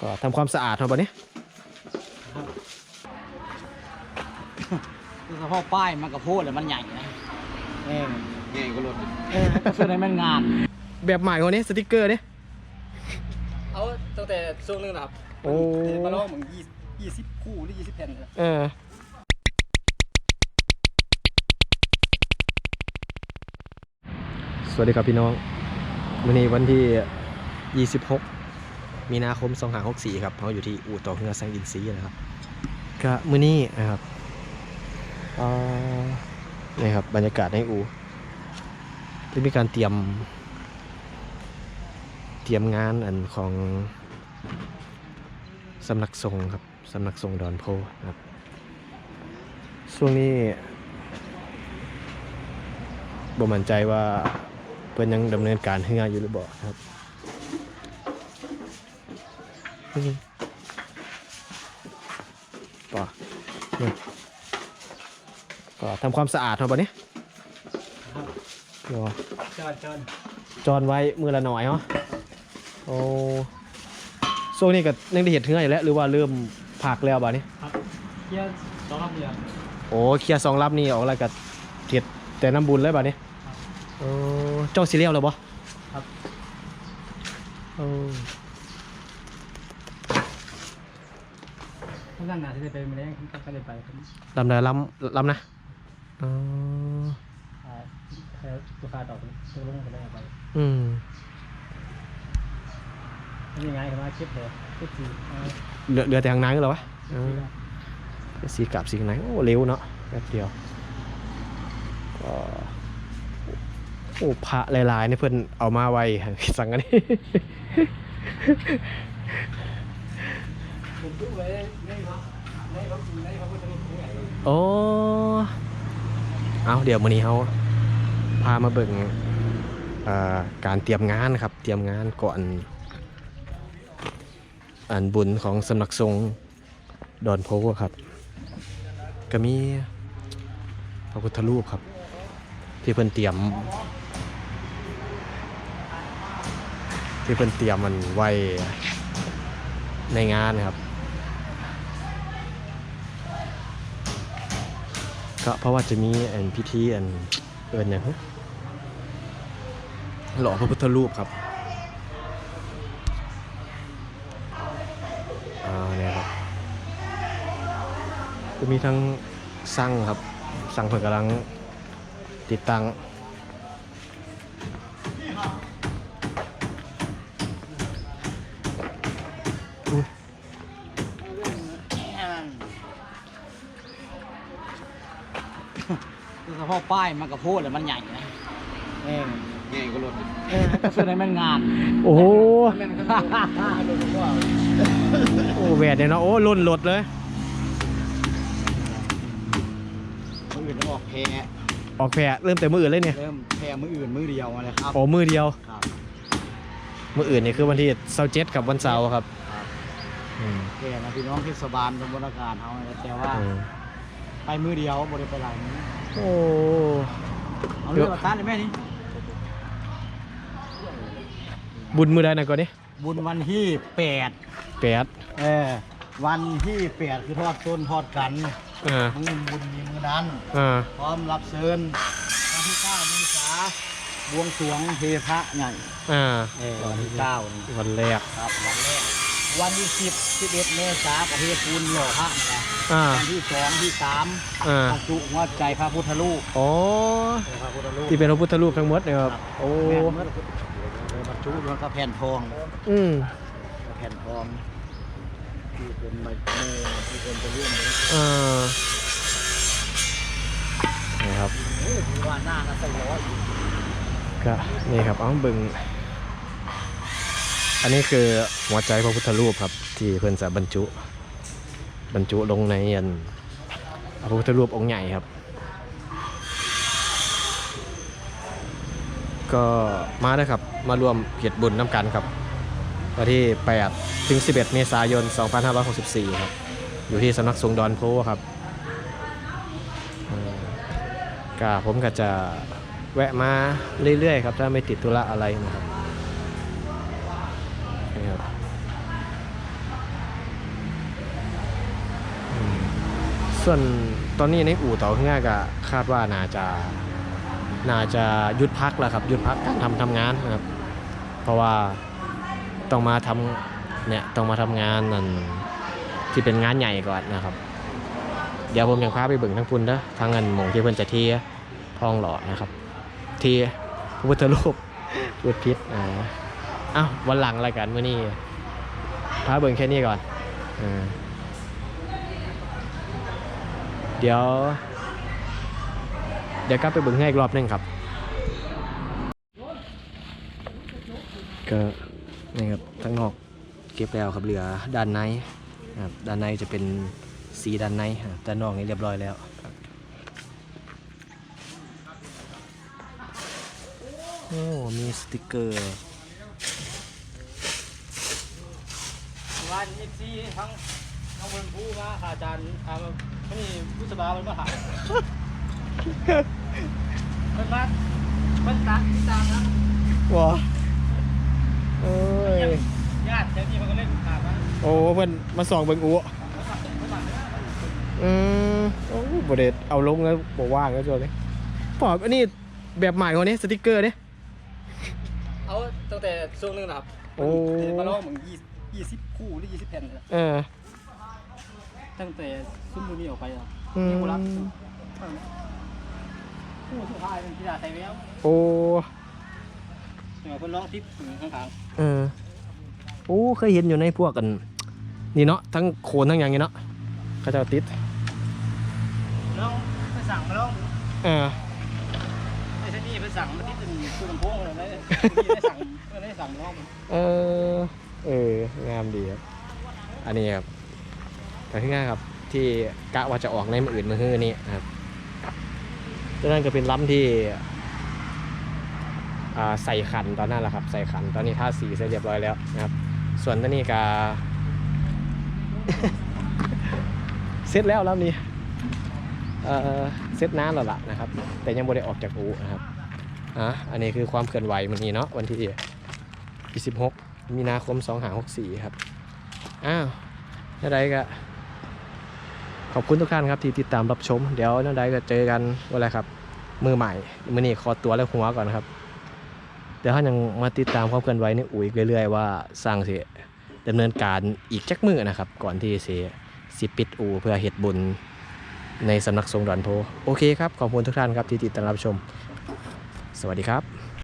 ก็ทำความสะอาดเนาะบัดนี้คือเฉพาะป้ายมันกระโพดเลยมันใหญ่นะเออใหญ่กว่ารถเออก็คือในแม่นงาน แบบใหม่กว่านี้สติกเกอร์เนี่ยเอาตั้งแต่ช่วงนึงนะครับโอ้มาลองมึงยี่ยี่สิบคู่หรือยี่สิบแผ่นเลยเออสวัสดีครับพี่น้อง วันนี้วันที่ 26 มีนาคม2564ครับเราอยู่ที่อู่ต่อเรือแซงอินซีนะครับก็มือนี้นะครับนี่ครับบรรยากาศในอู่ที่มีการเตรียม เตรียมงานอันของสำนักทรงครับสำนักทรงดอนโพครับช่วงนี้บ่มั่นใจว่าเพิ่อนยังดำเนินการเฮืออยู่หรือบ่าครับ อืมป่ะนี่ก็ทำความสะอาดเนาะบัดนี้เนาะเชิญเชิญจอนไว้มือละหน่อยเนาะโอ้ช่วงนี้ก็ยังได้เห็ดเทื่ออยู่แล้ว หรือว่าเริ่มผักแล้วบ่านี้ครับเยี่ยสองรับเรือโอ้เคลียร์สองรับนี่ออกแล้วก็เห็ดแต่น้ำบุญเลยบ่านี้โอ้เจ้าซีเรียลแล้วบ่ครับโอ้ พวกนั้นน่าจะได้ไปมาแล้วก็ได้ไปครับลำเดลำลำนะอ๋ออ่าแค่ตัวคาดอกตัวลงก็ได้ไปอืมนี่ไงกันมาคลิปเลยคลิปสี่อ่าเหลือเหลือแต่ข้างนก็เหรอวะเออสีกลับสีข้างในโอ้เร็วเนาะแป๊บเดียวก็โอ้พระหลายๆนี่เพิ่อนเอามาไว้สั่งกันนี่ ผมดูไว้ในพระในพระในพระพุทธรูปองใหญ่โอ้เอาเดี๋ยวมื้อนี้เขาพามาเบิ่งการเตรียมงานครับ เตรียมงานก่อนอันบุญของสำนักสงฆ์ดอนโพครับ ก็มีพระพุทธรูปครับ ที่เพิ่นเตรียม ที่เพิ่นเตรียมมันไว้ในงานนะครับ ก็เพราะว่าจะมีอันพิธีอันเอินอย่างหล่อพระพุทธรูปครับอ่าเนี่ยครับก็มีทั้งสั่งครับสั่งเพื่อกำลังติดตั้ง พาะป้ายมันกระโพดเลยมันใหญ่นะเออใหญ่กว่ารถเออก็คือในแม่นงานโอ้โหแม่นโอ้แหวนเนี่ยเนาะโอ้ล่นหลดเลยมืออื่นต้องออกแพรออกแผลเริ่มแต่มืออื่นเลยเนี่ยเริ่มแพรมืออื่นมือเดียวมาเลยครับอ๋อมือเดียวครับมืออื่นนี่คือวันที่เสาร์เจ็ดกับวันเสาร์ครับอืมแพรนะพี่น้องเทศบาลตำบลอากาศเอาเลยแต่ว่าอืมไปมือเดียวบริไปหลายมือ โอ้เอาเรื่องประทานเลยแม่นี่บุญมือใดนะก่อนนี่บุญวันที่แปดแปดเออวันที่แปดคือทอดต้นทอดกันอ่ามือบุญมีมือนั้นอ่าพร้อมรับเชิญวันที่เก้าเมษาบวงสรวงเทพระใหญ่อ่าเออวันที่เก้านี่วันแรกครับวันแรก วันที่สิบสิบเอ็ดเมษาประเทศปูนหล่อพระนะอ่า วันที่สองที่สามอ่าบรรจุหัวใจพระพุทธรูปอ๋อ พระพุทธรูปที่เป็นพระพุทธรูปทั้งหมดเนี่ยครับ โอ้ แม่นเมื่อเออบรรจุแล้วก็แผ่นทอง อืมแผ่นทองที่เป็นใบเมที่เป็นจะเรื่องนี้อ่านี่ครับโอ้ยถือว่าหน้าน่าใส่ร้อยอยู่ก็นี่ครับเอาเบึง อันนี้คือหัวใจพระพุทธรูปครับ ที่เพิ่อนจะบรรจุ บรรจุลงในอันพระพุทธรูปองค์ใหญ่ครับ ก็มาได้ครับ มารวมเพียรบุญน้ำกันครับ วันที่ 8 ถึง 11 เมษายน 2564 ครับ อยู่ที่สำนักสงดอนโพครับก็ผมก็จะแวะมาเรื่อยๆครับ ถ้าไม่ติดธุระอะไรนะครับ ส่วนตอนนี้ในอู่เต่อเฮือกก็คาดว่าน่าจะน่าจะหยุดพักแล้วครับหยุดพักการทำทำงานนะครับ เพราะว่าต้องมาทำเนี่ยต้องมาทำงานนั่นที่เป็นงานใหญ่ก่อนนะครับ เดี๋ยวผมยังพาไปเบิ่งทั้งพุ่นเด้อทางเงินหมงที่เพิ่นจะเทียทองหล่อนะครับ เทียพระพุทธรูปพูดพิษอ่าอ้าววันหลังรายการมื้อนี้พาเบิ่งแค่นี้ก่อนอ่า เดี๋ยว เดี๋ยวกลับไปเบิ่งให้อีกรอบนึงครับ ก็นี่ครับทั้งนอกเก็บแล้วครับเหลือด้านในครับด้านในจะเป็นสีด้านในด้านนอกนี่เรียบร้อยแล้วโอ้มีสติกเกอร์วันเอฟซีทั้ง น้องบนผู้มาอาจารย์อามานี่ผู้สบามันมาหามันมามันตักที่ตามนะว้าเอ้ยญาติเจ้าที่มันก็เล่นขาดมาโอ้เพิ่นมาส่องเบิ่งอูอืมโอ้บ่ได้เอาลงแล้วบ่ว่างแล้วจ้ะเลยปอบอันนี้แบบใหม่กว่านี้สติกเกอร์เด้เอาตั้งแต่ช่วงนึงนะครับโอ้มาลองเหมือนยี่ยี่สิบคู่หรือยี่สิบแผ่นเลยเออ ตั้งแต่ซุ้มมือนี้ออกไปอะอืม ยังบ่รับคู่สุดท้ายเป็นกีฬาไทยแล้วโอ้เหนือคนร้องทิพย์ถึงข้างเออโอ้เคยเห็นอยู่ในพวกกัน นี่เนาะทั้งโคนทั้งอย่างนี้เนาะเขาจะเอาติดๆน้องไปสั่งมาลองเออไอ้เจ้านี่ไปสั่งมาที่เป็นคู่ลำโพงเลยได้ได้สั่งได้สั่งมาลองเออเอองามดีครับ อันนี้ครับ แต่ที่ง่ายครับที่กะว่าจะออกในมืออื่นมือฮื้อนี้นะครับดังนั้นก็เป็นล้ำที่ใส่ขันตอนนั้นแหละครับ ใส่ขันตอนนี้ท่าสีเสร็จเรียบร้อยแล้วนะครับ ส่วนตัวนี้ก็เสร็จแล้วลำนี้เอ่เซตน้ำแล้วล่ะนะครับ แต่ยังไม่ได้ออกจากอูนะครับอะอันนี้คือความเคลื่อนไหวมันนี้เนาะวันที่ 26 มีนาคม 2564 ครับ อ้าวนั่นใดก็ ขอบคุณทุกท่านครับที่ติดตามรับชม เดี๋ยวนั่นใดก็เจอกันวันอะไรครับ มือใหม่ มือนี้ขอตัวและหัวก่อนครับ เดี๋ยวท่านยังมาติดตามความเคลื่อนไหวในอุ๋ยเรื่อยๆว่าสร้างเสียดำเนินการอีกจักมือนะครับ ก่อนที่เสียสิปิดอูเพื่อเหตุบุญในสำนักทรงดอนโพ โอเคครับ ขอบคุณทุกท่านครับที่ติดตามรับชม สวัสดีครับ